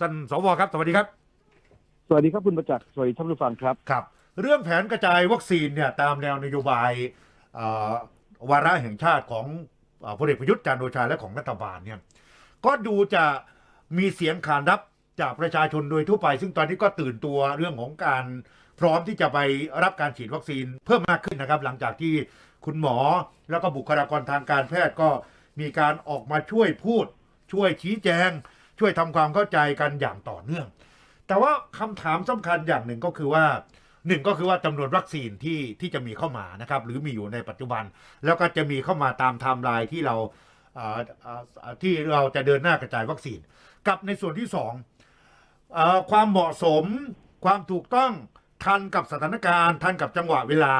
ท่านสวครับ สวัสดีครับ สวัสดีครับคุณประจักษ์สวัสดีท่านผู้ฟังครับ ครับ เรื่องแผนกระจายวัคซีนเนี่ยตามแนวนโยบายเอ่อวาระแห่งชาติของเอ่อพลเอกประยุทธ์จันทร์โอชาและของรัฐบาลเนี่ยก็ดูจะมีเสียงขานรับจากประชาชนโดยทั่วไป ซึ่งตอนนี้ก็ตื่นตัวเรื่องของการพร้อมที่จะไปรับการฉีดวัคซีนเพิ่มมากขึ้นนะครับ หลังจากที่คุณหมอแล้วก็บุคลากรทางการแพทย์ก็มีการออกมาช่วยพูด ช่วยชี้แจง ช่วยทำความเข้าใจกันอย่างต่อเนื่อง แต่ว่าคำถามสำคัญอย่างหนึ่งก็คือว่าหนึ่งก็คือว่าจำนวนวัคซีนที่ที่จะมีเข้ามานะครับหรือมีอยู่ในปัจจุบัน แล้วก็จะมีเข้ามาตามไทม์ไลน์ที่เราอ่อเอ่อที่เราจะเดินหน้ากระจายวัคซีน กับในส่วนที่สองอความเหมาะสม ความถูกต้องทันกับสถานการณ์ ทันกับจังหวะเวลา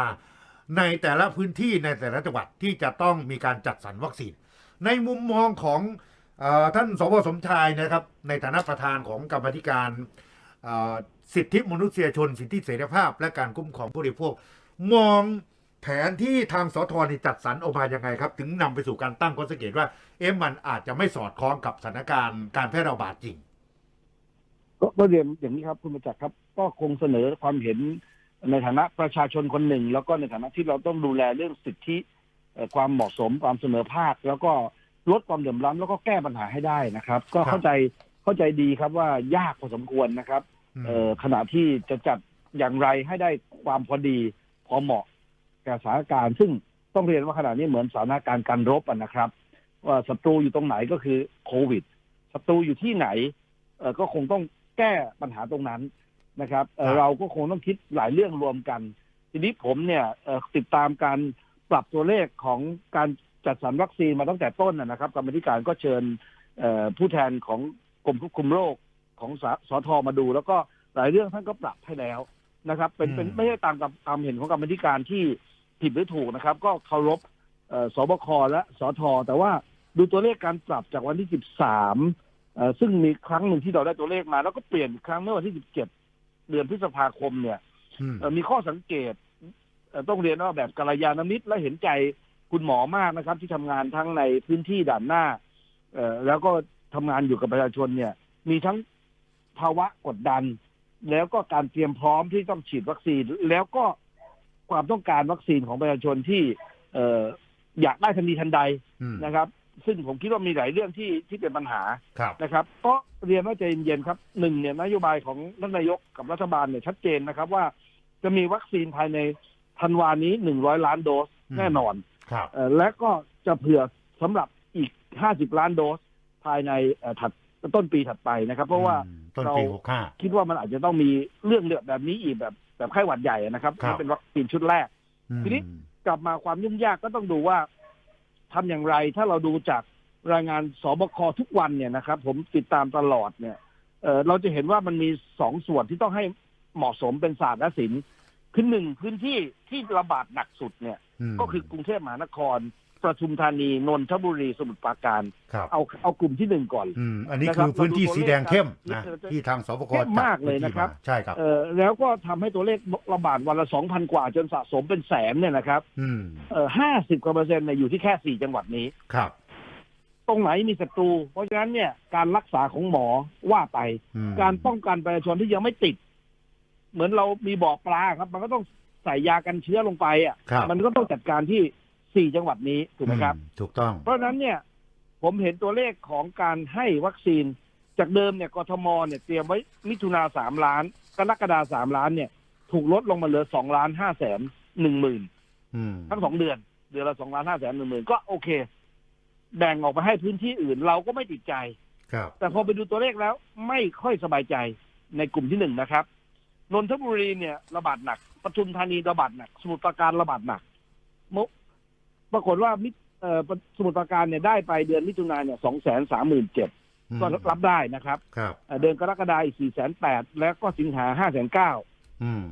ในแต่ละพื้นที่ในแต่ละจังหวัดที่จะต้องมีการจัดสรรวัคซีน ในมุมมองของ ท่านสวสมชายนะครับในฐานะประธานของกรรมธิการสิทธิมนุษยชน สิทธิเสรีภาพ และการคุ้มครองผู้บริโภคมองแผนที่ทางสทนี่จัดสรรออกมายังไงครับ ถึงนำไปสู่การตั้งข้อสังเกตว่า เอ๊ะมันอาจจะไม่สอดคล้องกับสถานการณ์การแพร่ระบาดจริง ก็เรียนอย่างนี้ครับคุณประจักษ์ครับ ก็คงเสนอความเห็นในฐานะประชาชนคนหนึ่ง แล้วก็ในฐานะที่เราต้องดูแลเรื่องสิทธิความเหมาะสมความเสมอภาคแล้วก็ ลดความเหลื่อมล้ำแล้วก็แก้ปัญหาให้ได้นะครับ ก็ครับเข้าใจเข้าใจดีครับว่ายากพอสมควรนะครับเอ่อขณะที่จะจัดอย่างไรให้ได้ความพอดีพอเหมาะกับสถานการณ์ซึ่งต้องเรียนว่าขณะนี้เหมือนสถานการณ์การรบอะนะครับ ว่าศัตรูอยู่ตรงไหนก็คือโควิดศัตรูอยู่ที่ไหนเอ่อก็คงต้องแก้ปัญหาตรงนั้นนะครับเอ่อครับเราก็คงต้องคิดหลายเรื่องรวมกัน ทีนี้ผมเนี่ยเอ่อติดตามการปรับตัวเลขของการ จัดสรรวัคซีนมาตั้งแต่ต้นนะนะครับกรรมาธิการก็เชิญเอ่อผู้แทนของกรมควบคุมโรคของสสทมาดู แล้วก็หลายเรื่องท่านก็ปรับให้แล้วนะครับ เป็นเป็นอืมไม่ใช่ตามตามเห็นของกรรมาธิการที่ผิดหรือถูกนะครับ ก็เคารพเอ่อสบคและสทแต่ว่าดูตัวเลขการปรับจากวันที่13เอ่อซึ่งมีครั้งหนึ่งที่เราได้ตัวเลขมา แล้วก็เปลี่ยนอีกครั้งเมื่อวันที่17เดือนพฤษภาคมเนี่ยอืมเอ่อมีข้อสังเกตเอ่อต้องเรียนว่าแบบกัลยาณมิตรและเห็นใจ คุณหมอมากนะครับ ที่ทำงานทั้งในพื้นที่ด่านหน้า เอ่อแล้วก็ทำงานอยู่กับประชาชนเนี่ย มีทั้งภาวะกดดัน แล้วก็การเตรียมพร้อมที่ต้องฉีดวัคซีน แล้วก็ความต้องการวัคซีนของประชาชนที่ เอ่ออยากได้ทันทีทันใดอืมนะครับ ซึ่งผมคิดว่ามีหลายเรื่องที่ที่เป็นปัญหาครับนะครับก็เรียนว่าใจเย็นๆครับหนึ่งเนี่ยนโยบายของท่านนายกกับรัฐบาลเนี่ยชัดเจนนะครับว่าจะมีวัคซีนภายในธันวานี้หนึ่งร้อยล้านโดสอืมแน่นอน ครับเอ่อและก็จะเผื่อสำหรับอีกห้าสิบล้านโดสภายในเอ่อถัดต้นปีถัดไปนะครับ เพราะว่าอืมต้นเราปีหกห้าคิดว่ามันอาจจะต้องมีเรื่องเลือดแบบนี้อีกแบบแบบไข้หวัดใหญ่นะครับครับที่เป็นวัคซีนชุดแรก ทีนี้กลับมาความยุ่งยากก็ต้องดูว่าทำอย่างไรถ้าเราดูจากรายงานสบคทุกวันเนี่ยนะครับ ผมติดตามตลอดเนี่ยเอ่อเราจะเห็นว่ามันมีสองส่วนที่ต้องให้เหมาะสมเป็นศาสตร์และศิลป์ คือหนึ่งพื้นที่ที่ระบาดหนักสุดเนี่ยมก็คือกรุงเทพมหานครประทุมธานีนนทบุรีสมุทรปราการครับเอาเอากลุ่มที่หนึ่งก่อนอืมอันนี้นะครัคืบอพื้นที่สีแดงเข้มนะเราดูตัวเลขที่ทางสปกเข้มจัดมากเลยนะครับพื้ที่มาใช่ครับเอ่อแล้วก็ทำให้ตัวเลขระบาดวันละสองพันกว่าจนสะสมเป็นแสนเนี่ยนะครับอืมเอ่อห้าสิบกว่าเปอร์เซ็นต์เนี่ยอยู่ที่แค่สี่จังหวัดนี้ครับ ตรงไหนมีศัตรู เพราะฉะนั้นเนี่ยการรักษาของหมอว่าไปอืมการป้องกันประชาชนที่ยังไม่ติด เหมือนเรามีบ่อปลาครับ มันก็ต้องใส่ยากันเชื้อลงไปอะครับมันก็ต้องจัดการที่สี่จังหวัดนี้ถูกไหมครับ อืถูกต้อง เพราะฉะนั้นเนี่ย ผมเห็นตัวเลขของการให้วัคซีน จากเดิมเนี่ยกทมเนี่ยเตรียมไว้มิถุนาสามล้าน กรกฎาสามล้านเนี่ย ถูกลดลงมาเหลือสองล้านห้าแสนหนึ่งหมื่นอืมทั้งสองเดือน เดือนละสองล้านห้าแสนหนึ่งหมื่นก็โอเค แบ่งออกไปให้พื้นที่อื่นเราก็ไม่ติดใจ ครับ แต่พอไปดูตัวเลขแล้วไม่ค่อยสบายใจในกลุ่มที่หนึ่งนะครับ นนทบุรีเนี่ยระบาดหนักปทุมธานีระบาดหนัก สมุทรปราการระบาดหนักมุปรากฏว่ามิเอ่อสมุทรปราการเนี่ยได้ไปเดือนมิถุนายนเนี่ยสองแสนสามหมื่นเจ็ดอืมก็รับได้นะครับครับเอ่อเดือนกรกฎาคมอีกสี่แสนแปดแล้วก็สิงหาห้าแสนเก้าอืม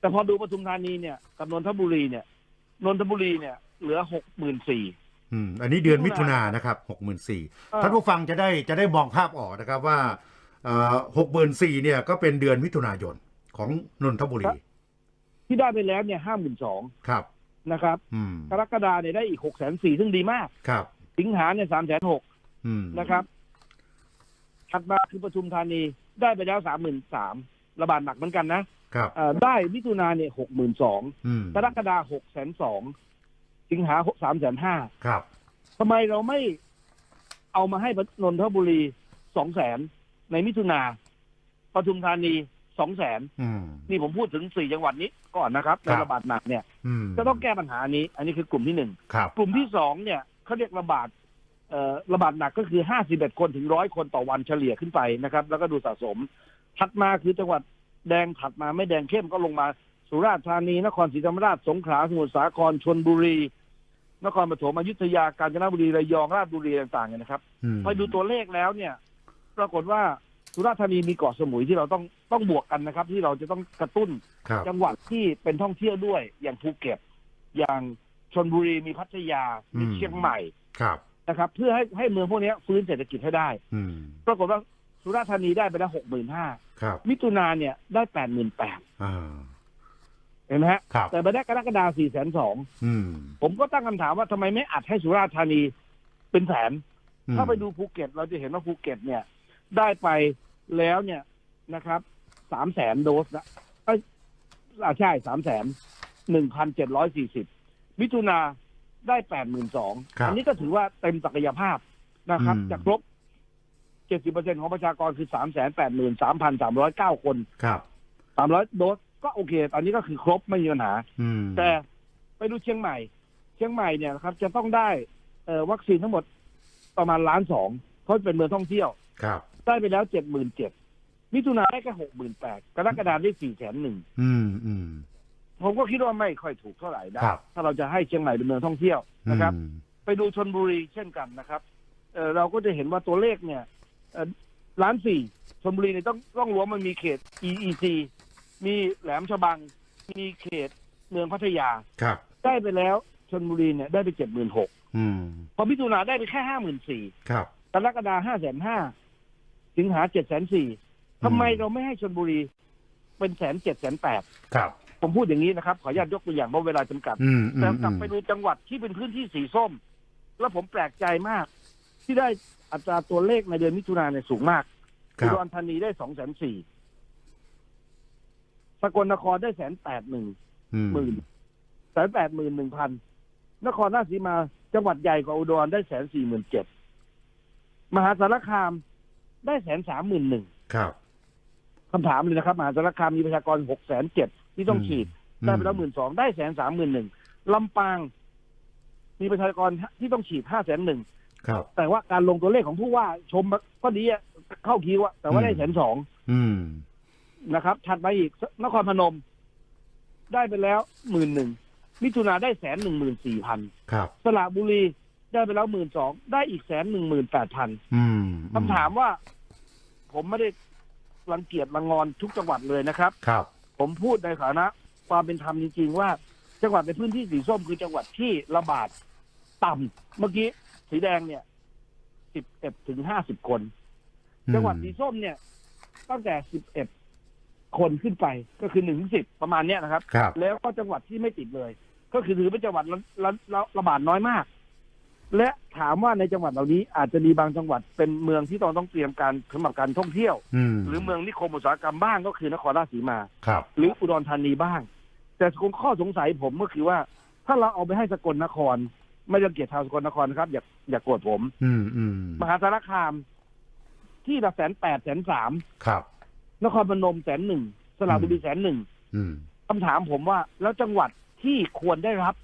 แต่พอดูปทุมธานีเนี่ยกับนนทบุรีเนี่ยนนทบุรีเนี่ยเหลือหกหมื่นสี่อืมอันนี้เดือนมิถุนายนนะครับหกหมื่นสี่ท่านผู้ฟังจะได้จะได้มองภาพออกนะครับว่าหกหมื่นสี่เนี่ยก็เป็นเดือนมิถุนายน ของนนทบุรีที่ได้ไปแล้วเนี่ยห้าหมื่นสองครับนะครับอืมกรกฎาเนี่ยได้อีกหกแสนสี่ซึ่งดีมาก ครับ สิงหาเนี่ยสามแสนหกอืมนะครับถัดมาคือปทุมธานีได้ไปแล้วสามหมื่นสามระบาดหนักเหมือนกันนะครับเอ่อได้มิถุนาเนี่ยหกหมื่นสองอืมกรกฎาหกแสนสองสิงหาสามแสนห้าครับทำไมเราไม่เอามาให้นนทบุรีสองแสนในมิถุนาปทุมธานี สองแสนอืมนี่ผมพูดถึงสี่จังหวัดนี้ก่อนนะครับในครับระบาดหนักเนี่ยอืมจะต้องแก้ปัญหานี้ อันนี้คือกลุ่มที่หนึ่งครับกลุ่มที่สองเนี่ยเขาเรียกระบาดเอ่อระบาดหนักก็คือห้าสิบเอ็ดคนถึงร้อยคนต่อวันเฉลี่ยขึ้นไปนะครับ แล้วก็ดูสะสม ถัดมาคือจังหวัดแดงถัดมาไม่แดงเข้มก็ลงมาสุราษฎร์ธานี นครศรีธรรมราชสงขลาสมุทรสาครชนบุรี นครปฐมอยุธยากาญจนบุรีระยองราชบุรีต่างๆเนี่ยนะครับอืมไปดูตัวเลขแล้วเนี่ย ปรากฏว่า สุราษฎร์ธานีมีเกาะสมุยที่เราต้องต้องบวกกันนะครับ ที่เราจะต้องกระตุ้นครับ จังหวัดที่เป็นท่องเที่ยวด้วยอย่างภูเก็ต อย่างชนบุรีมีพัทยา มีอืม เชียงใหม่ครับ นะครับ เพื่อให้ให้เมืองพวกนี้ฟื้นเศรษฐกิจให้ได้ อืม ปรากฏว่าสุราษฎร์ธานีได้ไปแล้วหกหมื่นห้าครับมิถุนาเนี่ยได้แปดหมื่นแปดอ่าเห็นไหมฮะครับ แต่ไปได้กรกฎาสี่แสนสองอืมผมก็ตั้งคำถามว่าทำไมไม่อัดให้สุราษฎร์ธานีเป็นแสน อืมถ้าไปดูภูเก็ตเราจะเห็นว่าภูเก็ตเนี่ย ได้ไป แล้วเนี่ยนะครับสามแสนโดสนะเอ้ยอ่าใช่สามแสนหนึ่งพันเจ็ดร้อยสี่สิบมิถุนาได้แปดหมื่นสองครับอันี้ก็ถือว่าเต็มศักยภาพนะครับ อืม จะครบเจ็ดสิบเปอร์เซ็นของประชากรคือสามแสนแปดหมื่นสามพันสามร้อยเก้าคนครับ สามร้อยโดสก็โอเค ตอนนี้ก็คือครบไม่มีปัญหา อืมแต่ไปดูเชียงใหม่ เชียงใหม่เนี่ยนะครับ จะต้องได้เอ่อวัคซีนทั้งหมดประมาณล้านสองเพราะเป็นเมืองท่องเที่ยว ครับ ได้ไปแล้วเจ็ดหมื่นเจ็ดมิถุนาได้แค่หกหมื่นแปดกรกฎาได้สี่แสนหนึ่งอืมอืมผมก็คิดว่าไม่ค่อยถูกเท่าไหร่นะครับถ้าเราจะให้เชียงใหม่เป็นเมืองท่องเที่ยวนะครับอืมไปดูชนบุรีเช่นกันนะครับเอ่อเราก็จะเห็นว่าตัวเลขเนี่ยเอ่อล้านสี่ชนบุรีเนี่ยต้องต้องรวมมันมีเขต EEC มีแหลมฉบัง มีเขตเมืองพัทยาครับ ได้ไปแล้วชนบุรีเนี่ยได้ไปเจ็ดหมื่นหกอืมพอมิถุนาได้ไปแค่ห้าหมื่นสี่ครับกรกฎาห้าแสนห้า สิงหาเจ็ดแสนสี่ทำไมเราไม่ให้ชนบุรีเป็นแสนเจ็ดแสนแปดครับ ผมพูดอย่างนี้นะครับ ขออนุญาตยกตัวอย่างเพราะเวลาจำกัด อืมอืแต่มกลับไปดูจังหวัดที่เป็นพื้นที่สีส้ม แล้วผมแปลกใจมาก ที่ได้อัตราตัวเลขในเดือนมิถุนายนเนี่ยสูงมากคอุรับดรธานีได้สองแสนสี่สกลนครได้แสนแปดหนึ่งอืมหมื่นแสนแปดหมื่นหนึ่งพันนครราชสีมาจังหวัดใหญ่กว่าอุดรได้แสนสี่หมื่นเจ็ดมหาสารคาม ได้แสนสามหมื่นหนึ่งครับคำถามเลยนะครับมหาสารคามมีประชากรหกแสนเจ็ดที่ต้องฉีดได้ไปแล้วหมื่นสองได้แสนสามหมื่นหนึ่งลำปาง มีประชากรที่ต้องฉีดห้าแสนหนึ่งครับ แต่ว่าการลงตัวเลขของผู้ว่าชมก็ดีอะเข้าคิวอะแต่ว่าได้แสนสองอืมนะครับ ถัดมาอีกนครพนม ได้ไปแล้วหมื่นหนึ่งมิถุนาได้แสนหนึ่งหมื่นสี่พันครับสระบุรีได้ไปแล้วหมื่นสองได้อีกแสนหนึ่งหมื่นแปดพันอืมคำถามว่า ผมไม่ได้รังเกียจรังงอนทุกจังหวัดเลยนะครับ ครับ ผมพูดในฐานะความเป็นธรรมจริงๆว่า จังหวัดในพื้นที่สีส้มคือจังหวัดที่ระบาดต่ำเมื่อกี้สีแดงเนี่ยสิบเอ็ดถึงห้าสิบคนจังหวัดสีส้มเนี่ย ตั้งแต่สิบเอ็ดคนขึ้นไปก็คือหนึ่งถึงสิบประมาณเนี้ยนะครับ ครับ แล้วก็จังหวัดที่ไม่ติดเลย ก็คือถือเป็นจังหวัดระระระระบาดน้อยมาก และถามว่าในจังหวัดเหล่านี้อาจจะมีบางจังหวัดเป็นเมืองที่ต้องต้องเตรียมการสำหรับการท่องเที่ยว อืมหรือเมืองนิคมอุตสาหกรรมบ้างก็คือนครราชสีมา ครับ หรืออุดรธานีบ้าง แต่คงข้อสงสัยผมก็คือว่า ถ้าเราเอาไปให้สกลนคร ไม่รังเกียจชาวสกลนครนะครับ อย่าอย่าโกรธผม อืมอืมมหาสารคาม ที่ละแสนแปดแสนสามครับ นครพนมแสนหนึ่งสระบุรีแสนหนึ่งอืมคำถามผมว่า แล้วจังหวัดที่ควรได้รับ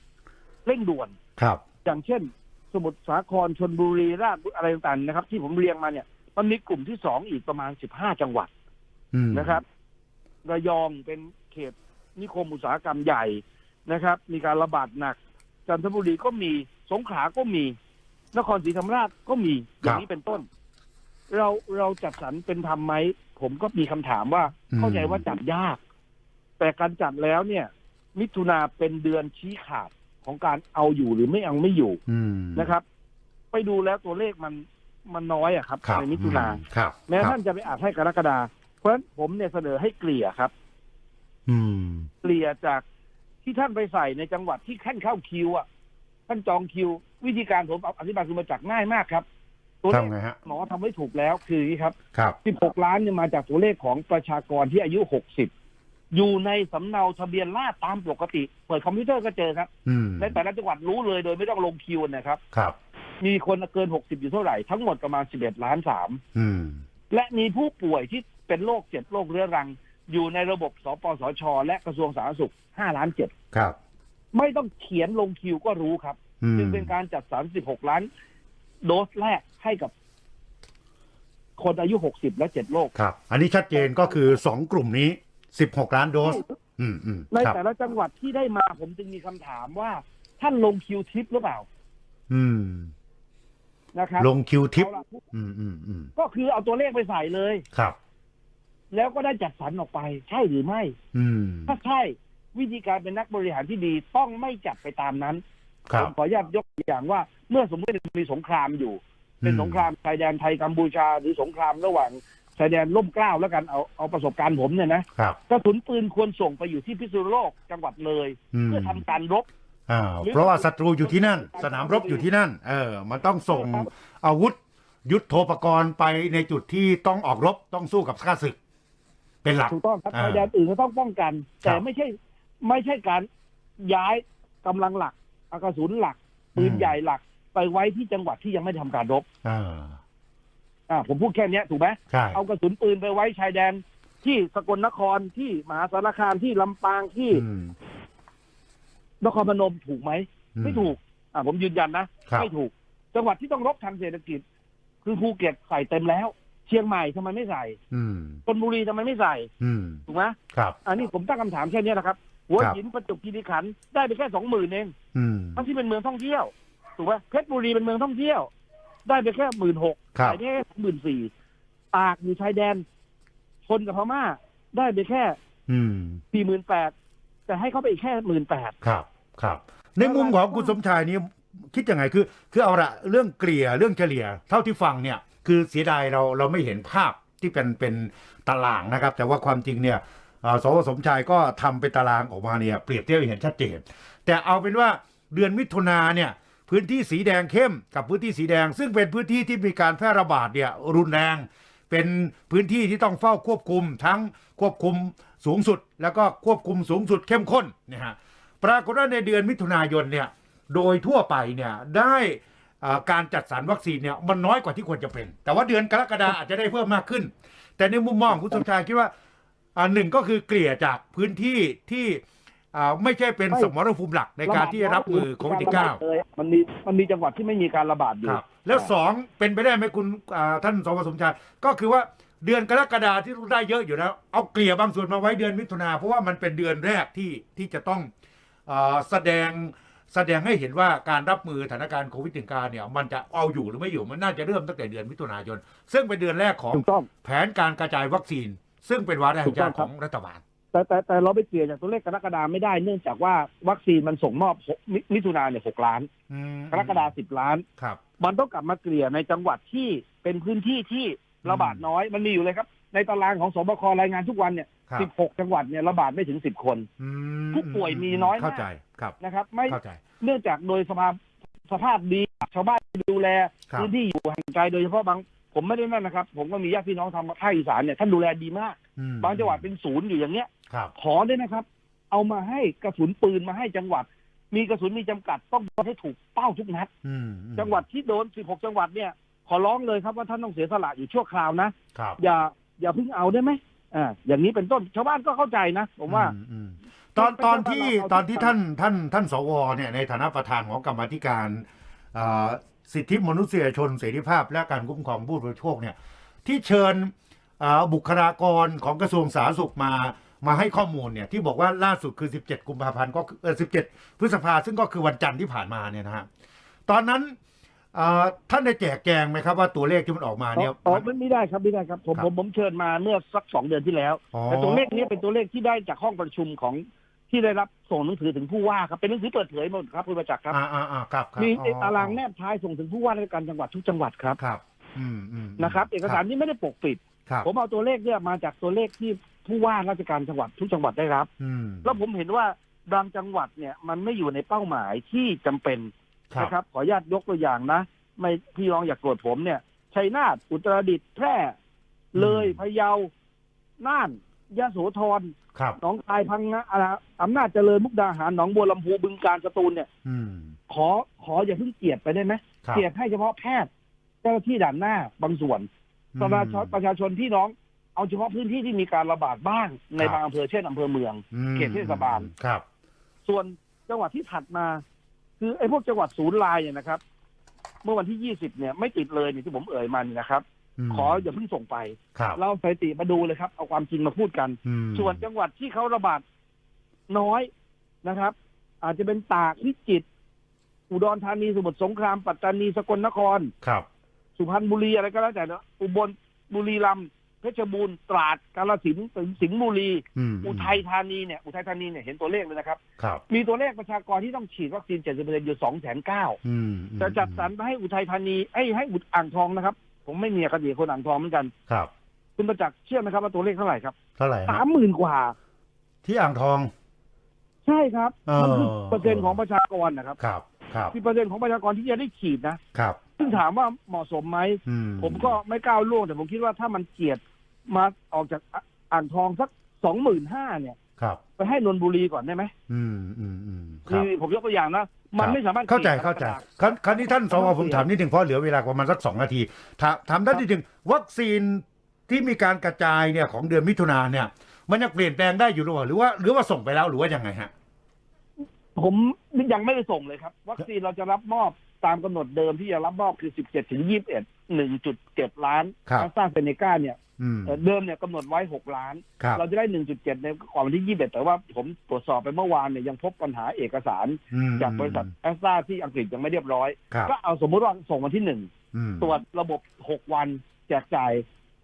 เร่งด่วน ครับ อย่างเช่น สมุทรสาครชนบุรีราชบุรีอะไรต่างๆนะครับ ที่ผมเรียงมาเนี่ย มันมีกลุ่มที่สองอีกประมาณสิบห้าจังหวัดอืมนะครับระยองเป็นเขตนิคมอุตสาหกรรมใหญ่นะครับ มีการระบาดหนัก จันทบุรีก็มีสงขลาก็มี นครศรีธรรมราชก็มีอย่างนี้เป็นต้น เราเราจัดสรรเป็นธรรมไหมผมก็มีคำถามว่าเข้าใจว่าจัดยาก แต่การจัดแล้วเนี่ย มิถุนาเป็นเดือนชี้ขาด ของการเอาอยู่หรือไม่เอาไม่อยู่อืมนะครับ ไปดูแล้วตัวเลขมันมันน้อยอะครับครับในมิถุนาครับแม้ครับท่านจะไปอาจให้กรกฎาเพราะฉะนั้นผมเนี่ยเสนอให้เกลี่ยครับ อืม เกลี่ยจากที่ท่านไปใส่ในจังหวัดที่ท่านเข้าคิวอะท่านจองคิว วิธีการผมเอาอธิบายคือมาจากง่ายมากครับ ตัวเลขทำไงฮะหมอทำไว้ถูกแล้วคืออย่างนี้ครับครับ16ล้านเนี่ยมาจากตัวเลขของประชากรที่อายุ60 อยู่ในสำเนาทะเบียนราษฎร์ตามปกติ เปิดคอมพิวเตอร์ก็เจอครับอืมในแต่ละจังหวัดรู้เลยโดยไม่ต้องลงคิวนะครับ ครับ มีคนเกิน60อยู่เท่าไหร่ ทั้งหมดประมาณ11ล้านอืม3และมีผู้ป่วยที่เป็นโรคเจ็ดโรคเรื้อรัง อยู่ในระบบสปสช และกระทรวงสาธารณสุข5ล้านครับ7ไม่ต้องเขียนลงคิวก็รู้ครับอืมจึงเป็นการจัดสรร16ล้าน โดสแรกให้กับคนอายุ 60 และ 7 โรคครับ อันนี้ชัดเจนก็คือสองกลุ่มนี้ สิบหกล้านโดส อืมอืมในครับแต่ละจังหวัดที่ได้มาผมจึงมีคำถามว่า ท่านลงคิวทิปหรือเปล่าอืม นะครับลงคิวทิป เอาล่ะอืมอืมอืมก็คือเอาตัวเลขไปใส่เลย ครับ แล้วก็ได้จัดสรรออกไป ใช่หรือไม่ อืม ถ้าใช่วิธีการเป็นนักบริหารที่ดีต้องไม่จัดไปตามนั้นครัผบมขออนุญาตยกตัวอย่างว่า เมื่อสมมติมีสงครามอยู่ เป็นสงครามชายแดนไทยกัมพูชาหรือสงครามระหว่าง ชายแดนล่มเกล้าแล้วกันเอาเอาประสบการณ์ผมเนี่ยนะครับกระสุนปืนควรส่งไปอยู่ที่พิษณุโลกจังหวัดเลยอืม เพื่อทำการรบ อ่าเพราะว่าศัตรูอยู่ที่นั่น สนามรบอยู่ที่นั่น เออ มันต้องส่งอาวุธ ยุทโธปกรณ์ไปในจุดที่ต้องออกรบต้องสู้กับข้าศึก เป็นหลัก ถูกต้องครับอ่าชายแดนอื่นก็ต้องป้องกัน ครัแต่บไม่ใช่ไม่ใช่การย้ายกำลังหลักอากระสุนหลักปืนอืมใหญ่หลัก ไปไว้ที่จังหวัดที่ยังไม่ทำการรบ อ่า อ่าผมพูดแค่เนี้ยถูกไหมใช่เอากระสุนปืนไปไว้ชายแดน ที่สกลนครที่มหาสารคามที่ลำปางที่อืมนครพนมถูกไหมไม่ถูก อ่าผมยืนยันนะครับ ไม่ถูก จังหวัดที่ต้องรบทางเศรษฐกิจ คือภูเก็ตใส่เต็มแล้ว เชียงใหม่ทำไมไม่ใส่อืมชลบุรีทำไมไม่ใส่อืม ถูกไหมครับ อันนี้ผมตั้งคำถามแค่เนี้ยนะครับ หัวครับ หินประจวบคีรีขันธ์ได้ไปแค่สองหมื่นเองอืม ทั้งที่เป็นเมืองท่องเที่ยวถูกไหมเพชรบุรีเป็นเมืองท่องเที่ยว ได้ไปแค่หมื่นหกครับ ขายได้แค่หมื่นสี่ตากอยู่ชายแดนชนกับพม่า ได้ไปแค่อืม สี่หมื่นแปดแต่ให้เขาไปอีกแค่หมื่นแปด ครับครับ ในมุมของคุณสมชายนี่คิดยังไงคือคือเอาละเรื่องเกลี่ยเรื่องเฉลี่ย เท่าที่ฟังเนี่ย คือเสียดายเราเราไม่เห็นภาพที่เป็นเป็นตารางนะครับ แต่ว่าความจริงเนี่ยเอ่อสวสมชายก็ทำเป็นตารางออกมาเนี่ยเปรียบเทียบให้เห็นชัดเจน แต่เอาเป็นว่าเดือนมิถุนาเนี่ย พื้นที่สีแดงเข้มกับพื้นที่สีแดง ซึ่งเป็นพื้นที่ที่มีการแพร่ระบาดเนี่ยรุนแรง เป็นพื้นที่ที่ต้องเฝ้าควบคุมทั้งควบคุมสูงสุด แล้วก็ควบคุมสูงสุดเข้มข้นนะฮะปรากฏว่าในเดือนมิถุนายนเนี่ยโดยทั่วไปเนี่ยได้การจัดสรรวัคซีนเนี่ยมันน้อยกว่าที่ควรจะเป็น แต่ว่าเดือนกรกฎาอาจจะได้เพิ่มมากขึ้น แต่ในมุมมองคุณสมชายคิดว่าอ่าหนึ่งก็คือเกลี่ยจากพื้นที่ที่ อ่าไม่ใช่เป็นสมรภูมิหลักในการที่จะรับมือโควิด -19 เลยมันมีมันมีจังหวัดที่ไม่มีการระบาดอยู่ ครับแล้วสองเป็นไปได้ไหมคุณอ่าท่านสวสมชายก็คือว่าเดือนกรกฎาที่ได้เยอะอยู่แล้ว เอาเกลี่ยบางส่วนมาไว้เดือนมิถุนาเพราะว่ามันเป็นเดือนแรกที่ที่จะต้องอาแสดงแสดงให้เห็นว่าการรับมือสถานการณ์โควิด -19 เนี่ยมันจะเอาอยู่หรือไม่อยู่มันน่าจะเริ่มตั้งแต่เดือนมิถุนายน ซึ่งเป็นเดือนแรกของถูกต้อง แผนการกระจายวัคซีน ซึ่งเป็นวาระแห่งชาติถูกต้องขคอรับงรัฐบาล แต่แต่แต่เราไปเกลี่ยจากตัวเลขกรกฎาไม่ได้เนื่องจากว่าวัคซีนมันส่งมอบหกมิมิถุนาเนี่ยหกล้านอืมกรกฎาสิบล้าน ครับ มันต้องกลับมาเกลี่ยในจังหวัดที่เป็นพื้นที่ที่ระบาดน้อยมันมีอยู่เลยครับ ในตารางของสบครายงานทุกวันเนี่ยครับสิบหกจังหวัดเนี่ยระบาดไม่ถึงสิบคน อืมผู้ป่วยมีน้อยมาก เข้าใจครับนะครับ ไม่เข้าใจ เนื่องจากโดยสภาพสภาพดีชาวบ้านดูแลครับ พื้นที่อยู่ห่างไกลโดยเฉพาะบางผมไม่ได้นั่นนะครับ ผมก็มีญาติพี่น้องทางภาคอีสานเนี่ยท่านดูแลดีมาก อืมบางจังหวัดเป็นศูนย์อยู่อย่างเนี้ย ครับ ขอด้วยนะครับ เอามาให้กระสุนปืนมาให้จังหวัด มีกระสุนมีจำกัดต้องโดนให้ถูกเป้าทุกนัดอืมอืมจังหวัดที่โดน 16 จังหวัดเนี่ย ขอร้องเลยครับว่าท่านต้องเสียสละอยู่ชั่วคราวนะครับอย่าอย่าเพิ่งเอาได้ไหมอ่าอย่างนี้เป็นต้นชาวบ้านก็เข้าใจนะผมว่าอืมอืมตอนตอนที่เอาตอนที่เอาท่านท่านท่านสวเนี่ยในฐานะประธานของกรรมาธิการอ่าสิทธิมนุษยชนเสรีภาพ และการคุ้มครองผู้บริโภคเนี่ยที่เชิญอ่าบุคลากรของกระทรวงสาธารณสุขมา มาให้ข้อมูลเนี่ยที่บอกว่าล่าสุดคือ 17 กุมภาพันธ์ก็คือเออ17 พฤษภาซึ่งก็คือวันจันทร์ที่ผ่านมาเนี่ยนะฮะตอนนั้นอ่าท่านได้แจกแจงไหมครับว่าตัวเลขที่มันออกมาเนี่ยอ๋อมันไม่ได้ครับไม่ได้ครับผมครับผมผมเชิญมาเมื่อสักสองเดือนที่แล้ว อ๋อ แต่ตัวเลขนี้เป็นตัวเลขที่ได้จากห้องประชุมของที่ได้รับส่งหนังสือถึงผู้ว่าครับเป็นหนังสือเปิดเผยหมดครับคุณประจักษ์ครับ อ่าอ่าอ่าครับครับมีอ๋อตารางแนบท้ายส่งถึงผู้ว่าราชการจังหวัดทุกจังหวัดครับครับ อืมอืมนะครับ เอกสารที่ไม่ได้ปกปิด ครับ ผมเอาตัวเลขเนี่ยมาจากตัวเลขที่ ผู้ว่าราชการจังหวัดทุกจังหวัดได้รับอืมแล้วผมเห็นว่าบางจังหวัดเนี่ยมันไม่อยู่ในเป้าหมายที่จำเป็นครับนะครับ ขออนุญาตยกตัวอย่างนะ ไม่พี่น้องอยากโกรธผมเนี่ยชัยนาทอุตรดิตถ์แพร่ เลยพะเยาน่านยะโสธรครับหนองคายพังงะอ่าอำนาจเจริญมุกดาหารหนองบัวลำพูบึงกาฬสตูลเนี่ยอืมขอขออย่าเพิ่งเกลียดไปได้ไหมครับเกลียดให้เฉพาะแพทย์เจ้าหน้าที่ด่านหน้าบางส่วนประชาชนประชาชนพี่น้อง เอาเฉพาะพื้นที่ที่มีการระบาดบ้างในบางอำเภอเช่นอำเภอเมืองอืมเขตเทศบาลครับ ส่วนจังหวัดที่ถัดมา คือไอ้พวกจังหวัดศูนย์ลายเนี่ยนะครับ เมื่อวันที่20เนี่ยไม่ติดเลยเนี่ยที่ผมเอ่ยมานี่นะครับมขออย่าเพิ่งส่งไปครับเราสถิติมาดูเลยครับ เอาความจริงมาพูดกันอืมส่วนจังหวัดที่เขาระบาดน้อยนะครับ อาจจะเป็นตากพิจิตรอุดรธานีสมุทรสงครามปัตตานีสกลนครครับ สุพรรณบุรีอะไรก็แล้วแต่เนอะอุบลบุรีรัมย์ เพชรบูรณ์ตราดกาฬสินธุ์สิงห์บุรีอืมอุทัยธานีเนี่ยอุทัยธานีเนี่ยเห็นตัวเลขเลยนะครับครับมีตัวเลขประชากรที่ต้องฉีดวัคซีน 70%อยู่2 9 0 0 0อืมจะจัดสรรไปให้อุทัยธานีให้ให้อุดอ่างทองนะครับ ผมไม่มีอคติคนอ่างทองเหมือนกันครับ คุณประจักษ์เชื่อไหมครับว่าตัวเลขเท่าไหร่ครับเท่าไหร่ฮะสามหมื่นกว่า ที่อ่างทอง ใช่ครับเออมันคือเปอร์เซ็นต์ของประชากรนะครับครับครับคือเปอร์เซ็นต์ของประชากรที่จะได้ฉีดนะครับซึ่งถามว่าเหมาะสมไหมอืผมก็ไม่ก้าวล่วงแต่ผมคิดว่าถ้ามันเกียด มาออกจากอะอ่างทองสักสองหมื่นห้าเนี่ย ครับ ไปให้นนทบุรีก่อนได้ไหมอืมอืมอืมครับนี่ผมยกตัวอย่างนะ มันไม่สามารถเข้าใจกลี่ยเข้าใจกระดษครั้งครั้งนี้ท่านสวผมถามนิดหนึ่งเพราะเหลือเวลาประมาณสักสองนาทีถามถามท่านนิดหนึ่งวัคซีนที่มีการกระจายเนี่ยของเดือนมิถุนาเนี่ย มันยังเปลี่ยนแปลงได้อยู่หรือเปล่าหรือว่า หรือว่าส่งไปแล้วหรือว่ายังไงฮะผมยังไม่ได้ส่งเลยครับ วัคซีนเราจะรับมอบตามกำหนดเดิมที่จะรับมอบคือ 17 ถึง 21 1.7 ล้านครับแอสตราเซเนกาเนี่ยอืม เอ่อเดิมเนี่ยกำหนดไว้6ล้าน ครับเราจะได้1.7ในก่อนวันที่21แต่ว่าผมตรวจสอบไปเมื่อวานเนี่ยยังพบปัญหาเอกสาร อืม จากบริษัทแอสตราที่อังกฤษยังไม่เรียบร้อย ครับก็เอาสมมติว่าส่งวันที่หนึ่งอืมตรวจระบบ6วันแจกจ่าย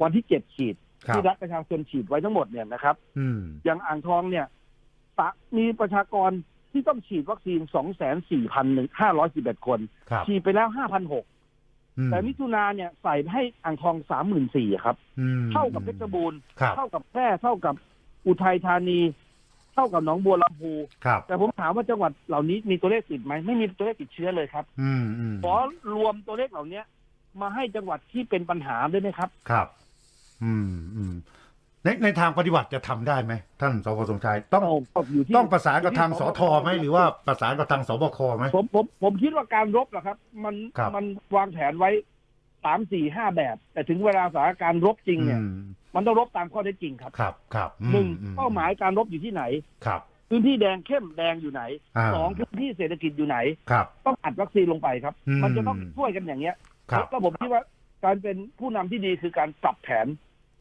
วันที่7ฉีด ครับที่รัฐประชาชนฉีดไว้ทั้งหมดเนี่ยนะครับ อืมอย่างอ่างทองเนี่ยปะมีประชากรที่ต้องฉีดวัคซีน204,511 คน ครับฉีดไปแล้ว5,600อืม แต่มิถุนาเนี่ยใส่ให้อ่างทอง34,000ครับอืมเท่ากับเพชรบูรณ์ครับเท่ากับแพร่เท่ากับอุทัยธานี เท่ากับหนองบัวลำพูครับแต่ผมถามว่าจังหวัดเหล่านี้มีตัวเลขติดไหมไม่มีตัวเลขติดเชื้อเลยครับอืมอืมขอรวมตัวเลขเหล่านี้มาให้จังหวัดที่เป็นปัญหาได้ไหมครับ ครับ อืมอืม ในในทางปฏิบัติจะทำได้ไหมท่านสวสมชายต้องต้องอยู่ที่ ต้องประสานกับทางสทไหมหรือว่าประสานกับทางสบคไหม ผมผมผมคิดว่าการรบอะครับ มันครับ มันวางแผนไว้สามสี่ห้าแบบ แต่ถึงเวลาสถานการณ์รบจริงเนี่ย อืมมันต้องรบตามข้อเท็จจริงครับครับครับอืมหนึ่งอืเป้าหมายการรบอยู่ที่ไหน ครับพื้นที่แดงเข้มแดงอยู่ไหนอ่าสองพื้นที่เศรษฐกิจอยู่ไหน ครับ ต้องอัดวัคซีนลงไปครับ อืม มันจะต้องช่วยกันอย่างเงี้ยครับ แล้วผมคิดว่าการเป็นผู้นำที่ดีคือการปรับแผน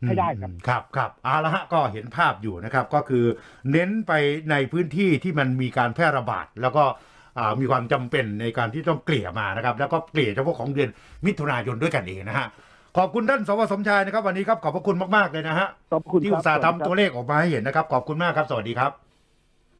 ให้ได้ครับอืมครับครับเอาละฮะก็เห็นภาพอยู่นะครับก็คือเน้นไปในพื้นที่ที่มันมีการแพร่ระบาด แล้วก็อ่ามีความจำเป็นในการที่ต้องเกลี่ยมานะครับ แล้วก็เกลี่ยเฉพาะของเดือนมิถุนายนด้วยกันเองนะฮะขอบคุณท่านสวสมชายนะครับวันนี้ครับขอบพระคุณมากๆเลยนะฮะขอบคุณที่คอุรับตส่าห์สวัสดีครับทำตัวเลขออกมาให้เห็นนะครับ ขอบคุณมากครับสวัสดีครับ